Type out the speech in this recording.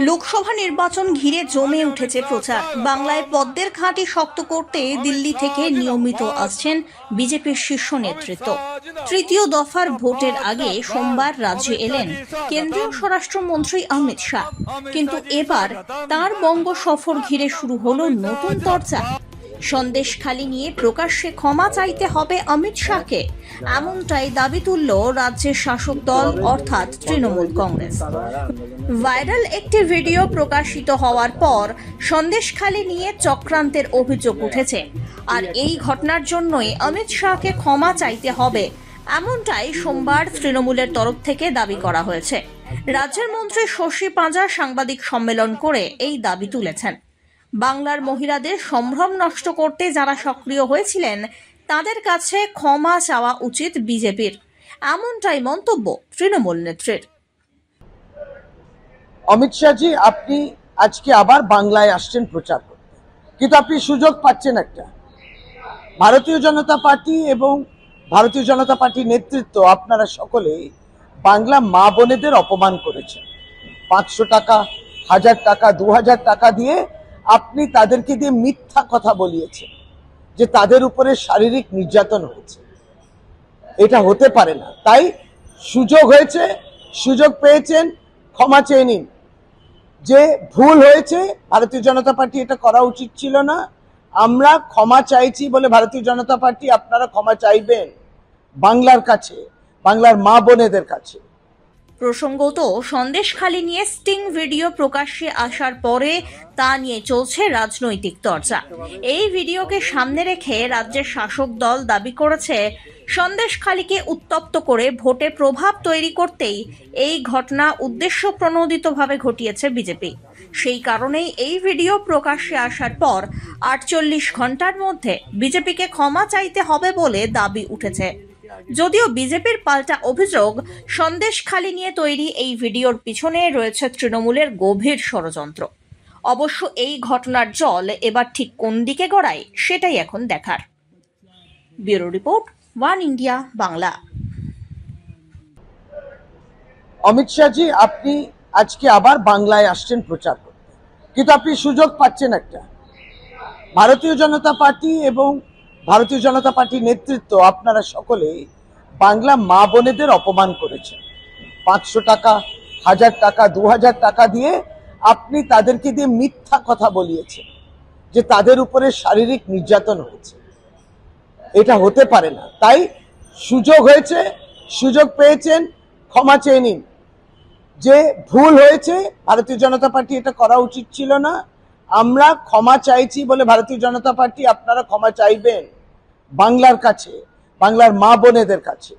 লোকসভা নির্বাচন ঘিরে জমে উঠেছে প্রচার। বাংলায় পদ্মের ঘাঁটি শক্ত করতে দিল্লি থেকে নিয়মিত আসছেন বিজেপির শীর্ষ নেতৃত্ব। তৃতীয় দফার ভোটের আগে সোমবার রাজ্যে এলেন কেন্দ্রীয় স্বরাষ্ট্রমন্ত্রী অমিত শাহ। কিন্তু এবার তার বঙ্গ সফর ঘিরে শুরু হলো নতুন চর্চা সন্দেশখালি নিয়ে প্রকাশ্যে ক্ষমা চাইতে হবে অমিত শাহকে। এমনটাই দাবি তুলল রাজ্যের শাসক দল, অর্থাৎ তৃণমূল কংগ্রেস। ভাইরাল একটি ভিডিও প্রকাশিত হওয়ার পর সন্দেশখালি নিয়ে চক্রান্তের অভিযোগ উঠেছে। আর এই ঘটনার জন্যই অমিত শাহকে ক্ষমা চাইতে হবে। এমনটাই সোমবার তৃণমূলের তরফ থেকে দাবি করা হয়েছে। রাজ্যের মন্ত্রী শশী পাঁজা সাংবাদিক সম্মেলন করে এই দাবি তুলেছেন। বাংলার মহিলাদের সম্ভ্রম নষ্ট করতে যারা সক্রিয় হয়েছিলেন, তাদের কাছে ক্ষমা চাওয়া উচিত বিজেপির। এমনটাই মন্তব্য তৃণমূল নেত্রীর। অমিত শাহজি, আপনি আজকে আবার বাংলায় আসছেন প্রচার করতে। কিন্তু আপনি সুযোগ পাচ্ছেন একটা। ভারতীয় জনতা পার্টি এবং ভারতীয় জনতা পার্টির নেতৃত্ব আপনারা সকলে বাংলা মা বোনেদের অপমান করেছেন। পাঁচশো টাকা, হাজার টাকা, দু হাজার টাকা দিয়ে আপনি তাদেরকে দিয়ে মিথ্যা কথা বলিয়েছেন, যে তাদের উপরে শারীরিক নির্যাতন হয়েছে। এটা হতে পারে না। তাই সুযোগ হয়েছে, সুযোগ পেয়েছেন, ক্ষমা চেয়ে নিন। যে ভুল হয়েছে, ভারতীয় জনতা পার্টি এটা করা উচিত ছিল না। আমরা ক্ষমা চাইছি বলে ভারতীয় জনতা পার্টি আপনারা ক্ষমা চাইবেন বাংলার কাছে, বাংলার মা বোনেদের কাছে। প্রসঙ্গত সন্দেশখালি নিয়ে স্টিং ভিডিও প্রকাশ্যে আসার পরে তা নিয়ে চলছে রাজনৈতিক চর্চা। এই ভিডিওকে সামনে রেখে রাজ্যের শাসক দল দাবি করেছে সন্দেশখালীকে উত্তপ্ত করে ভোটে প্রভাব তৈরি করতেই এই ঘটনা উদ্দেশ্য প্রণোদিতভাবে ঘটিয়েছে বিজেপি। সেই কারণেই এই ভিডিও প্রকাশ্যে আসার পর আটচল্লিশ ঘণ্টার মধ্যে বিজেপিকে ক্ষমা চাইতে হবে বলে দাবি উঠেছে। যদিও বিজেপির পাল্টা অভিযোগ সন্দেশখালি নিয়ে তৈরি এই ভিডিওর পিছনে রয়েছে তৃণমূলের গভীর ষড়যন্ত্র। অবশ্য এই ঘটনার জল এবার ঠিক কোন দিকে গড়ায়, সেটাই এখন দেখার। Bureau report, one India Bangla. Amit Shahji, আপনি আজকে আবার বাংলায় আসছেন প্রচার করতে। কিন্তু আপনি সুযোগ পাচ্ছেন একটা। ভারতীয় জনতা পার্টি এবং ভারতীয় জনতা পার্টির নেতৃত্ব আপনারা সকলে বাংলা মা বোনেদের অপমান করেছেন। পাঁচশো টাকা, হাজার টাকা, দু হাজার টাকা দিয়ে আপনি তাদেরকে দিয়ে মিথ্যা কথা বলিয়েছেন, যে তাদের উপরে শারীরিক নির্যাতন হয়েছে। এটা হতে পারে না। তাই সুযোগ হয়েছে, সুযোগ পেয়েছেন, ক্ষমা চেয়ে নিন। যে ভুল হয়েছে, ভারতীয় জনতা পার্টি এটা করা উচিত ছিল না। আমরা ক্ষমা চাইছি বলে ভারতীয় জনতা পার্টি আপনারা ক্ষমা চাইবেন বাংলার কাছে, বাংলার মা বোনেদের কাছে।